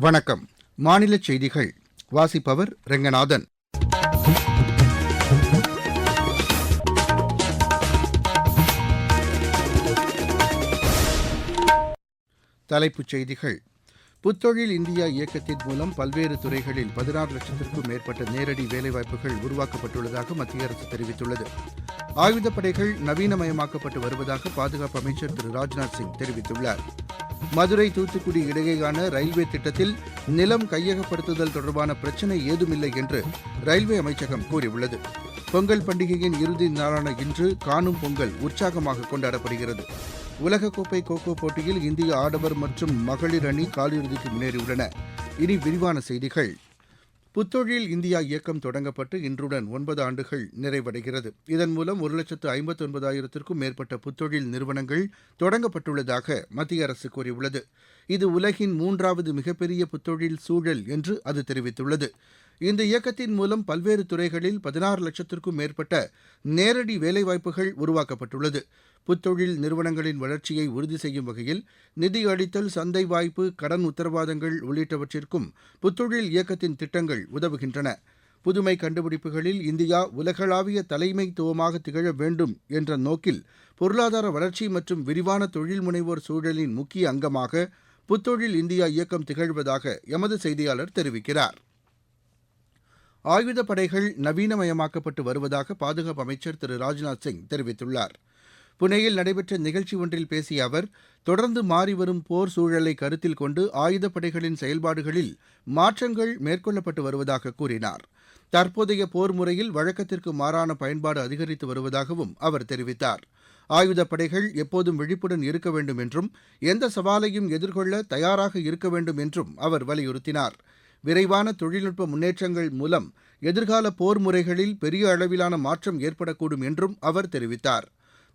வணக்கம். மாநில செய்திகள். வாசிப்பவர் ரெங்கநாதன். தலைப்புச் செய்திகள். புத்தொழில் இந்தியா இயக்கத்தின் மூலம் பல்வேறு துறைகளில் பதினாறு லட்சத்திற்கும் மேற்பட்ட நேரடி வேலைவாய்ப்புகள் உருவாக்கப்பட்டுள்ளதாக மத்திய அரசு தெரிவித்துள்ளது. ஆயுதப்படைகள் நவீனமயமாக்கப்பட்டு வருவதாக பாதுகாப்பு அமைச்சர் திரு ராஜ்நாத் சிங் தெரிவித்துள்ளார். மதுரை தூத்துக்குடி இடையேயான ரயில்வே திட்டத்தில் நிலம் கையகப்படுத்துதல் தொடர்பான பிரச்சினை ஏதுமில்லை என்று ரயில்வே அமைச்சகம் கூறியுள்ளது. பொங்கல் பண்டிகையின் இறுதி நாளான இன்று காணும் பொங்கல் உற்சாகமாக கொண்டாடப்படுகிறது. உலகக்கோப்பை கோகோ போட்டியில் இந்திய ஆடவர் மற்றும் மகளிர் அணி காலிறுதிக்கு முன்னேறியுள்ளன. இனி விரிவான செய்திகள். புத்தொழில் இந்தியா இயக்கம் தொடங்கப்பட்டு இன்றுடன் ஒன்பது ஆண்டுகள் நிறைவடைகிறது. இதன் மூலம் ஒரு லட்சத்து ஐம்பத்தி ஒன்பதாயிரத்திற்கும் மேற்பட்ட புத்தொழில் நிறுவனங்கள் தொடங்கப்பட்டுள்ளதாக மத்திய அரசு கூறியுள்ளது. இது உலகின் மூன்றாவது மிகப்பெரிய புத்தொழில் சூழல் என்று அது தெரிவித்துள்ளது. இந்த இயக்கத்தின் மூலம் பல்வேறு துறைகளில் பதினாறு லட்சத்திற்கும் மேற்பட்ட நேரடி வேலைவாய்ப்புகள் உருவாக்கப்பட்டுள்ளது. புத்தொழில் நிறுவனங்களின் வளர்ச்சியை உறுதி செய்யும் வகையில் நிதி அளித்தல் சந்தை வாய்ப்பு கடன் உத்தரவாதங்கள் உள்ளிட்டவற்றிற்கும் புத்தொழில் இயக்கத்தின் திட்டங்கள் உதவுகின்றன. புதுமை கண்டுபிடிப்புகளில் இந்தியா உலகளாவிய தலைமைத்துவமாக திகழ வேண்டும் என்ற நோக்கில் பொருளாதார வளர்ச்சி மற்றும் விரிவான தொழில் முனைவோர் சூழலின் முக்கிய அங்கமாக புத்தொழில் இந்தியா இயக்கம் திகழ்வதாக எமது செய்தியாளர் தெரிவிக்கிறார். ஆயுதப்படைகள் நவீனமயமாக்கப்பட்டு வருவதாக பாதுகாப்பு அமைச்சர் திரு ராஜ்நாத் சிங் தெரிவித்துள்ளார். புனேயில் நடைபெற்ற நிகழ்ச்சி ஒன்றில் பேசிய அவர் தொடர்ந்து மாறிவரும் போர் சூழலை கருத்தில் கொண்டு ஆயுதப்படைகளின் செயல்பாடுகளில் மாற்றங்கள் மேற்கொள்ளப்பட்டு வருவதாக கூறினார். தற்போதைய போர் முறையில் வழக்கத்திற்கு மாறான பயன்பாடு அதிகரித்து வருவதாகவும் அவர் தெரிவித்தார். ஆயுதப்படைகள் எப்போதும் விழிப்புடன் இருக்க வேண்டும் என்றும் எந்த சவாலையும் எதிர்கொள்ள தயாராக இருக்க வேண்டும் என்றும் அவர் வலியுறுத்தினார். விரைவான தொழில்நுட்ப முன்னேற்றங்கள் மூலம் எதிர்கால போர் முறைகளில் பெரிய அளவிலான மாற்றம் ஏற்படக்கூடும் என்றும் அவர் தெரிவித்தார்.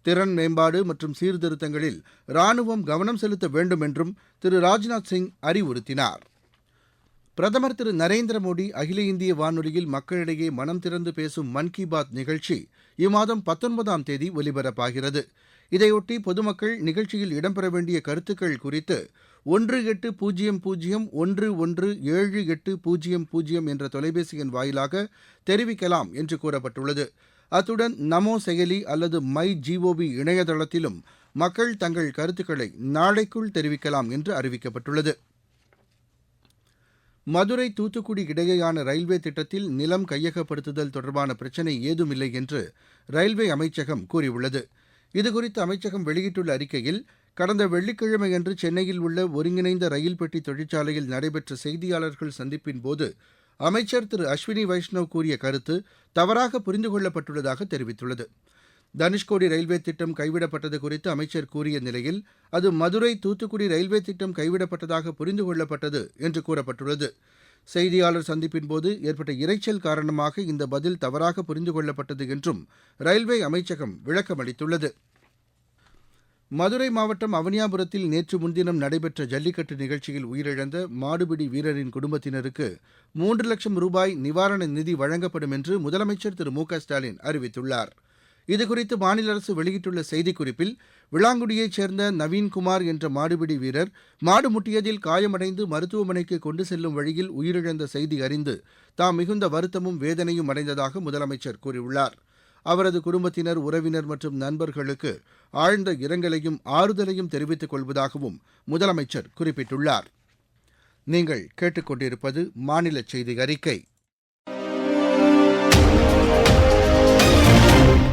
திறன் மேம்பாடு மற்றும் சீர்திருத்தங்களில் ராணுவம் கவனம் செலுத்த வேண்டும் என்றும் திரு. ராஜ்நாத் சிங் அறிவுறுத்தினார். பிரதமர் திரு. நரேந்திர மோடி அகில இந்திய வானொலியில் மக்களிடையே மனம் திறந்து பேசும் மன் கி பாத் நிகழ்ச்சி இம்மாதம் பத்தொன்பதாம் தேதி ஒலிபரப்பாகிறது. இதையொட்டி பொதுமக்கள் நிகழ்ச்சியில் இடம்பெற வேண்டிய கருத்துக்கள் குறித்து ஒன்று எட்டு பூஜ்ஜியம் பூஜ்ஜியம் ஒன்று ஒன்று ஏழு எட்டு பூஜ்ஜியம் பூஜ்ஜியம் என்ற தொலைபேசி எண் வாயிலாக தெரிவிக்கலாம் என்று கூறப்பட்டுள்ளது. அத்துடன் நமோ செயலி அல்லது மை ஜிஓவி இணையதளத்திலும் மக்கள் தங்கள் கருத்துக்களை நாளைக்குள் தெரிவிக்கலாம் என்று அறிவிக்கப்பட்டுள்ளது. மதுரை தூத்துக்குடி இடையேயான ரயில்வே திட்டத்தில் நிலம் கையகப்படுத்துதல் தொடர்பான பிரச்சினை ஏதுமில்லை என்று ரயில்வே அமைச்சகம் கூறியுள்ளது. இதுகுறித்து அமைச்சகம் வெளியிட்டுள்ள அறிக்கையில் கடந்த வெள்ளிக்கிழமையன்று சென்னையில் உள்ள ஒருங்கிணைந்த ரயில் பெட்டி தொழிற்சாலையில் நடைபெற்ற செய்தியாளர்கள் சந்திப்பின்போது அமைச்சர் திரு அஸ்வினி வைஷ்ணவ் கூறிய கருத்து தவறாக புரிந்து கொள்ளப்பட்டுள்ளதாக தெரிவித்துள்ளது. தனுஷ்கோடி ரயில்வே திட்டம் கைவிடப்பட்டது குறித்து அமைச்சர் கூறிய நிலையில் அது மதுரை தூத்துக்குடி ரயில்வே திட்டம் கைவிடப்பட்டதாக புரிந்து கொள்ளப்பட்டது என்று கூறப்பட்டுள்ளது. செய்தியாளர் சந்திப்பின்போது ஏற்பட்ட இரைச்சல் காரணமாக இந்த பதில் தவறாக புரிந்து கொள்ளப்பட்டது என்றும் ரயில்வே அமைச்சகம் விளக்கமளித்துள்ளது. மதுரை மாவட்டம் அவனியாபுரத்தில் நேற்று முன்தினம் நடைபெற்ற ஜல்லிக்கட்டு நிகழ்ச்சியில் உயிரிழந்த மாடுபிடி வீரரின் குடும்பத்தினருக்கு மூன்று லட்சம் ரூபாய் நிவாரண நிதி வழங்கப்படும் என்று முதலமைச்சர் திரு மு க ஸ்டாலின் அறிவித்துள்ளார். இதுகுறித்து மாநில அரசு வெளியிட்டுள்ள செய்திக்குறிப்பில் விளாங்குடியைச் சேர்ந்த நவீன்குமார் என்ற மாடுபிடி வீரர் மாடு முட்டியதில் காயமடைந்து மருத்துவமனைக்கு கொண்டு செல்லும் வழியில் உயிரிழந்த செய்தி அறிந்து தாம் மிகுந்த வருத்தமும் வேதனையும் அடைந்ததாக முதலமைச்சர் கூறியுள்ளார். அவரது குடும்பத்தினர் உறவினர் மற்றும் நண்பர்களுக்கு ஆழ்ந்த இரங்கலையும் ஆறுதலையும் தெரிவித்துக் கொள்வதாகவும் முதலமைச்சர் குறிப்பிட்டுள்ளார். நீங்கள் கேட்டுக்கொண்டிருப்பது மாநில செய்தி அறிக்கை.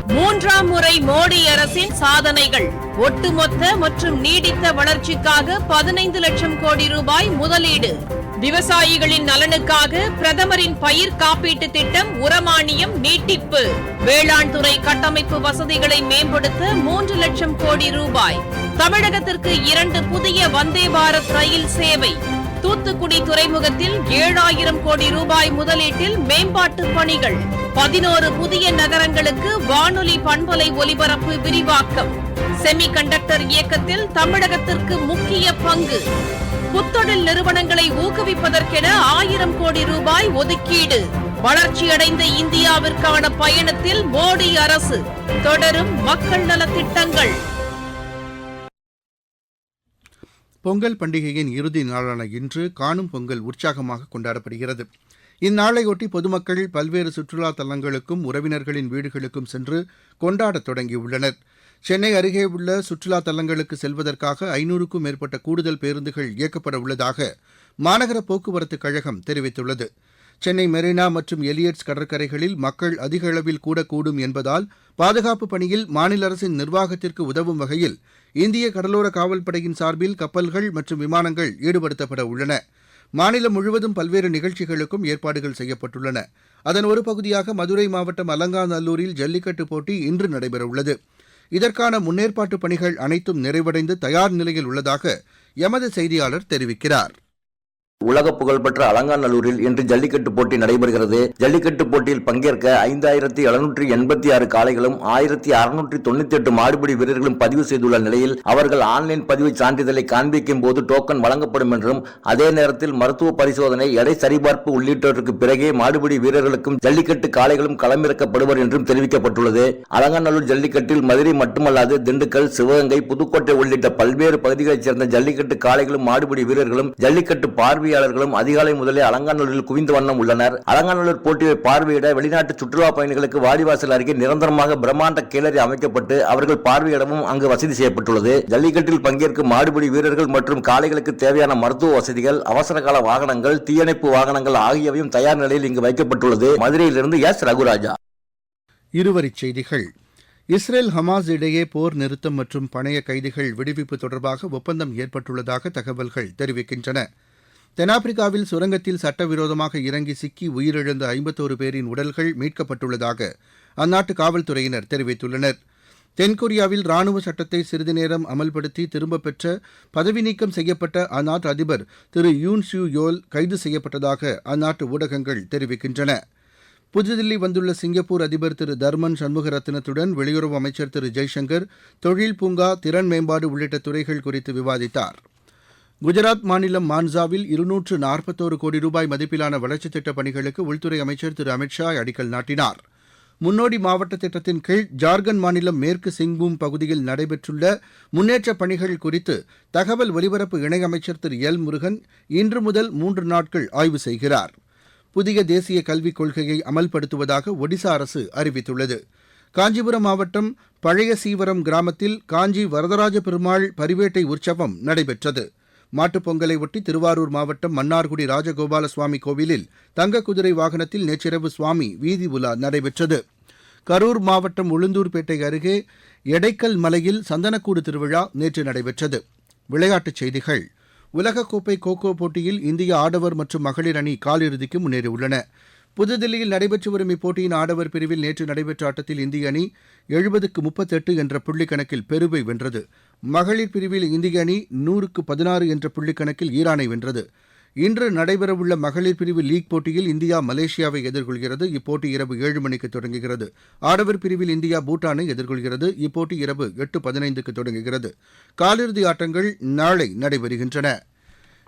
மூன்றாம் முறை மோடி அரசின் சாதனைகள். ஒட்டுமொத்த மற்றும் நீடித்த வளர்ச்சிக்காக பதினைந்து லட்சம் கோடி ரூபாய் முதலீடு. விவசாயிகளின் நலனுக்காக பிரதமரின் பயிர் காப்பீட்டு திட்டம் உரமானியம் நீட்டிப்பு. வேளாண் துறை கட்டமைப்பு வசதிகளை மேம்படுத்த மூன்று லட்சம் கோடி ரூபாய். தமிழகத்திற்கு இரண்டு புதிய வந்தே பாரத் ரயில் சேவை. தூத்துக்குடி துறைமுகத்தில் ஏழாயிரம் கோடி ரூபாய் முதலீட்டில் மேம்பாட்டு பணிகள். பதினோரு புதிய நகரங்களுக்கு வானொலி பண்பலை ஒலிபரப்பு விரிவாக்கம். செமி கண்டக்டர் இயக்கத்தில் தமிழகத்திற்கு முக்கிய பங்கு. புத்தொழில் நிறுவனங்களை ஊக்குவிப்பதற்கென ஆயிரம் கோடி ரூபாய் ஒதுக்கீடு. வளர்ச்சியடைந்த இந்தியாவிற்கான பயணத்தில் மோடி அரசு தொடரும் மக்கள் நலத்திட்டங்கள். பொங்கல் பண்டிகையின் இறுதி நாளான இன்று காணும் பொங்கல் உற்சாகமாக கொண்டாடப்படுகிறது. இந்நாளையொட்டி பொதுமக்கள் பல்வேறு சுற்றுலா தலங்களுக்கும் உறவினர்களின் வீடுகளுக்கும் சென்று கொண்டாடத் தொடங்கியுள்ளனர். சென்னை அருகே உள்ள சுற்றுலா தலங்களுக்கு செல்வதற்காக ஐநூறுக்கும் மேற்பட்ட கூடுதல் பேருந்துகள் இயக்கப்பட உள்ளதாக மாநகர போக்குவரத்து கழகம் தெரிவித்துள்ளது. சென்னை மெரினா மற்றும் எலியட்ஸ் கடற்கரைகளில் மக்கள் அதிக அளவில் கூடக்கூடும் என்பதால் பாதுகாப்பு பணியில் மாநில அரசின் நிர்வாகத்திற்கு உதவும் வகையில் இந்திய கடலோர காவல்படையின் சார்பில் கப்பல்கள் மற்றும் விமானங்கள் ஈடுபடுத்தப்பட உள்ளன. மாநிலம் முழுவதும் பல்வேறு நிகழ்ச்சிகளுக்கும் ஏற்பாடுகள் செய்யப்பட்டுள்ளன. அதன் ஒரு பகுதியாக மதுரை மாவட்டம் அலங்காநல்லூரில் ஜல்லிக்கட்டு போட்டி இன்று நடைபெறவுள்ளது. இதற்கான முன்னேற்பாட்டு பணிகள் அனைத்தும் நிறைவடைந்து தயார் நிலையில் உள்ளதாக எமது செய்தியாளர் தெரிவிக்கிறார். உலக புகழ்பெற்ற அலங்காநல்லூரில் இன்று ஜல்லிக்கட்டு போட்டி நடைபெறுகிறது. ஜல்லிக்கட்டு போட்டியில் பங்கேற்க ஐந்தாயிரத்தி எழுநூற்றி எண்பத்தி ஆறு காளைகளும் ஆயிரத்தி அறுநூற்றி தொண்ணூத்தி எட்டு மாடுபிடி வீரர்களும் பதிவு செய்துள்ள நிலையில் அவர்கள் ஆன்லைன் பதிவு சான்றிதழை காண்பிக்கும் போது டோக்கன் வழங்கப்படும் என்றும் அதே நேரத்தில் மருத்துவ பரிசோதனை எடை சரிபார்ப்பு உள்ளிட்டவற்றுக்கு பிறகே மாடுபிடி வீரர்களுக்கும் ஜல்லிக்கட்டு காளைகளும் களமிறக்கப்படுவர் என்றும் தெரிவிக்கப்பட்டுள்ளது. அலங்காநல்லூர் ஜல்லிக்கட்டில் மதுரை மட்டுமல்லாது திண்டுக்கல் சிவகங்கை புதுக்கோட்டை உள்ளிட்ட பல்வேறு பகுதிகளைச் சேர்ந்த ஜல்லிக்கட்டு காளைகளும் மாடுபிடி வீரர்களும் ஜல்லிக்கட்டு பார்வை பார்வையாளர்களும் அதிகாலை முதலே அலங்காநல்லூரில் குவிந்த வண்ணம் உள்ளனர். அலங்காநல்லூர் போட்டியை பார்வையிட வெளிநாட்டு சுற்றுலா பயணிகளுக்கு வாடிவாசல் அருகே நிரந்தரமாக பிரம்மாண்ட கேலரி அமைக்கப்பட்டு அவர்கள் பார்வையிடவும் அங்கு வசதி செய்யப்பட்டுள்ளது. ஜல்லிக்கட்டில் பங்கேற்கும் மாடுபிடி வீரர்கள் மற்றும் காளைகளுக்கு தேவையான மருத்துவ வசதிகள் அவசர கால வாகனங்கள் தீயணைப்பு வாகனங்கள் ஆகியவையும் தயார் நிலையில் இங்கு வைக்கப்பட்டுள்ளது. மதுரையிலிருந்து எஸ். ரகுராஜா. இருவரிச் செய்திகள். இஸ்ரேல் ஹமாஸ் இடையே போர் நிறுத்தம் மற்றும் பணைய கைதிகள் விடுவிப்பு தொடர்பாக ஒப்பந்தம் ஏற்பட்டுள்ளதாக தகவல்கள் தெரிவிக்கின்றன. தென்னாப்பிரிக்காவில் சுரங்கத்தில் சட்டவிரோதமாக இறங்கி சிக்கி உயிரிழந்த ஐம்பத்தோரு பேரின் உடல்கள் மீட்கப்பட்டுள்ளதாக அந்நாட்டு காவல்துறையினர் தெரிவித்துள்ளனர். தென்கொரியாவில் ராணுவ சட்டத்தை சிறிது நேரம் அமல்படுத்தி திரும்பப் பெற்ற பதவி நீக்கம் செய்யப்பட்ட அந்நாட்டு அதிபர் திரு யூன் சியூ யோல் கைது செய்யப்பட்டதாக அந்நாட்டு ஊடகங்கள் தெரிவிக்கின்றன. புதுதில்லி வந்துள்ள சிங்கப்பூர் அதிபர் திரு தர்மன் சண்முகரத்னத்துடன் வெளியுறவு அமைச்சர் திரு ஜெய்சங்கர் தொழில் பூங்கா திறன் மேம்பாடு உள்ளிட்ட துறைகள் குறித்து விவாதித்தார். குஜராத் மாநிலம் மான்சாவில் இருநூற்று நாற்பத்தோரு கோடி ரூபாய் மதிப்பிலான வளர்ச்சித் திட்டப் பணிகளுக்கு உள்துறை அமைச்சர் திரு. அமித்ஷா அடிக்கல் நாட்டினார். முன்னோடி மாவட்ட திட்டத்தின் கீழ் ஜார்க்கண்ட் மாநிலம் மேற்கு சிங்பூம் பகுதியில் நடைபெற்றுள்ள முன்னேற்றப் பணிகள் குறித்து தகவல் ஒலிபரப்பு இணையமைச்சர் திரு. எல். முருகன் இன்று முதல் மூன்று நாட்கள் ஆய்வு செய்கிறார். புதிய தேசிய கல்விக் கொள்கையை அமல்படுத்துவதாக ஒடிசா அரசு அறிவித்துள்ளது. காஞ்சிபுரம் மாவட்டம் பழைய சீவரம் கிராமத்தில் காஞ்சி வரதராஜ பெருமாள் பரிவேட்டை உற்சவம் நடைபெற்றது. மாட்டுப் பொங்கலை ஒட்டி திருவாரூர் மாவட்டம் மன்னார்குடி ராஜகோபால சுவாமி கோவிலில் தங்க குதிரை வாகனத்தில் நேற்றிரவு சுவாமி வீதி உலா நடைபெற்றது. கரூர் மாவட்டம் உளுந்தூர்பேட்டை அருகே எடைக்கல் மலையில் சந்தனக்கூடு திருவிழா நேற்று நடைபெற்றது. விளையாட்டுச் செய்திகள். உலகக்கோப்பை கோகோ போட்டியில் இந்திய ஆடவர் மற்றும் மகளிர் அணி காலிறுதிக்கு முன்னேறியுள்ளன. புதுதில்லியில் நடைபெற்று வரும் இப்போட்டியின் ஆடவர் பிரிவில் நேற்று நடைபெற்ற ஆட்டத்தில் இந்திய அணி எழுபதுக்கு முப்பத்தெட்டு என்ற புள்ளிக்கணக்கில் பெருவை வென்றது. மகளிர் பிரிவில் இந்திய அணி நூறுக்கு பதினாறு என்ற புள்ளிக்கணக்கில் ஈரானை வென்றது. இன்று நடைபெறவுள்ள மகளிர் பிரிவு லீக் போட்டியில் இந்தியா மலேசியாவை எதிர்கொள்கிறது. இப்போட்டி இரவு ஏழு மணிக்கு தொடங்குகிறது. ஆடவர் பிரிவில் இந்தியா பூட்டானை எதிர்கொள்கிறது. இப்போட்டி இரவு எட்டு பதினைந்துக்கு தொடங்குகிறது. காலிறுதி ஆட்டங்கள் நாளை நடைபெறுகின்றன.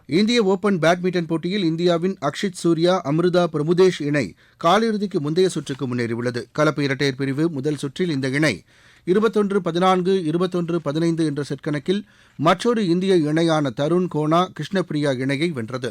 இந்திய ஓபன் பேட்மிண்டன் போட்டியில் இந்தியாவின் அக்ஷித் சூர்யா அமிர்தா பிரமுதேஷ் இணை காலிறுதிக்கு முந்தைய சுற்றுக்கு முன்னேறியுள்ளது. கலப்பு இரட்டையர் பிரிவு முதல் சுற்றில் இந்த இணை இருபத்தொன்று பதினான்கு இருபத்தொன்று பதினைந்து என்ற செட் கணக்கில் மற்றொரு இந்திய இணையான தருண் கோனா கிருஷ்ணபிரியா இணையை வென்றது.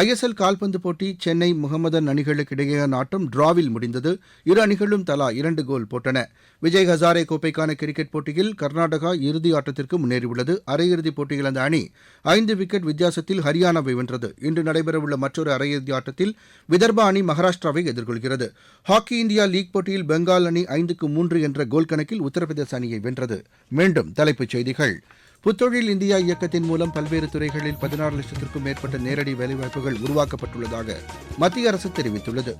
ஐஎஸ்எல் கால்பந்து போட்டி சென்னை முகமதன் அணிகளுக்கு இடையேயான ஆட்டம் டிராவில் முடிந்தது. இரு அணிகளும் தலா இரண்டு கோல் போட்டன. விஜய் ஹசாரே கோப்பைக்கான கிரிக்கெட் போட்டியில் கர்நாடகா இறுதி ஆட்டத்திற்கு முன்னேறியுள்ளது. அரையிறுதிப் போட்டியில் அந்த அணி ஐந்து விக்கெட் வித்தியாசத்தில் ஹரியானாவை வென்றது. இன்று நடைபெறவுள்ள மற்றொரு அரையிறுதி ஆட்டத்தில் விதர்பா அணி மகாராஷ்டிராவை எதிர்கொள்கிறது. ஹாக்கி இந்தியா லீக் போட்டியில் பெங்கால் அணி ஐந்துக்கு மூன்று என்ற கோல் கணக்கில் உத்தரப்பிரதேச அணியை வென்றது. மீண்டும் தலைப்புச் செய்திகள். புத்தொழில் இந்தியா இயக்கத்தின் மூலம் பல்வேறு துறைகளில் பதினாறு லட்சத்திற்கும் மேற்பட்ட நேரடி வேலைவாய்ப்புகள் உருவாக்கப்பட்டுள்ளதாக மத்திய அரசு தெரிவித்துள்ளது.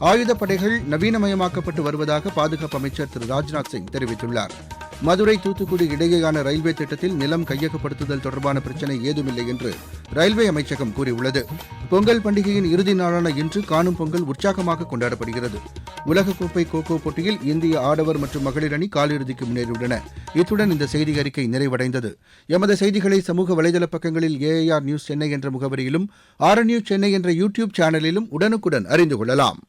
ஆயுதப்படைகள் நவீனமயமாக்கப்பட்டு வருவதாக பாதுகாப்பு அமைச்சர் திரு ராஜ்நாத் சிங் தெரிவித்துள்ளார். மதுரை தூத்துக்குடி இடையேயான ரயில்வே திட்டத்தில் நிலம் கையகப்படுத்துதல் தொடர்பான பிரச்சினை ஏதுமில்லை என்று ரயில்வே அமைச்சகம் கூறியுள்ளது. பொங்கல் பண்டிகையின் இறுதி நாளான இன்று காணும் பொங்கல் உற்சாகமாக கொண்டாடப்படுகிறது. உலகக்கோப்பை கோகோ போட்டியில் இந்திய ஆடவர் மற்றும் மகளிர் அணி காலிறுதிக்கு முன்னேறியுள்ளன. இத்துடன் இந்த செய்தி அறிக்கை நிறைவடைந்தது. எமது செய்திகளை சமூக வலைதள பக்கங்களில் ஏஐஆர் நியூஸ் சென்னை என்ற முகவரியிலும் ஆர் நியூஸ் சென்னை என்ற யூடியூப் சேனலிலும் உடனுக்குடன் அறிந்து கொள்ளலாம்.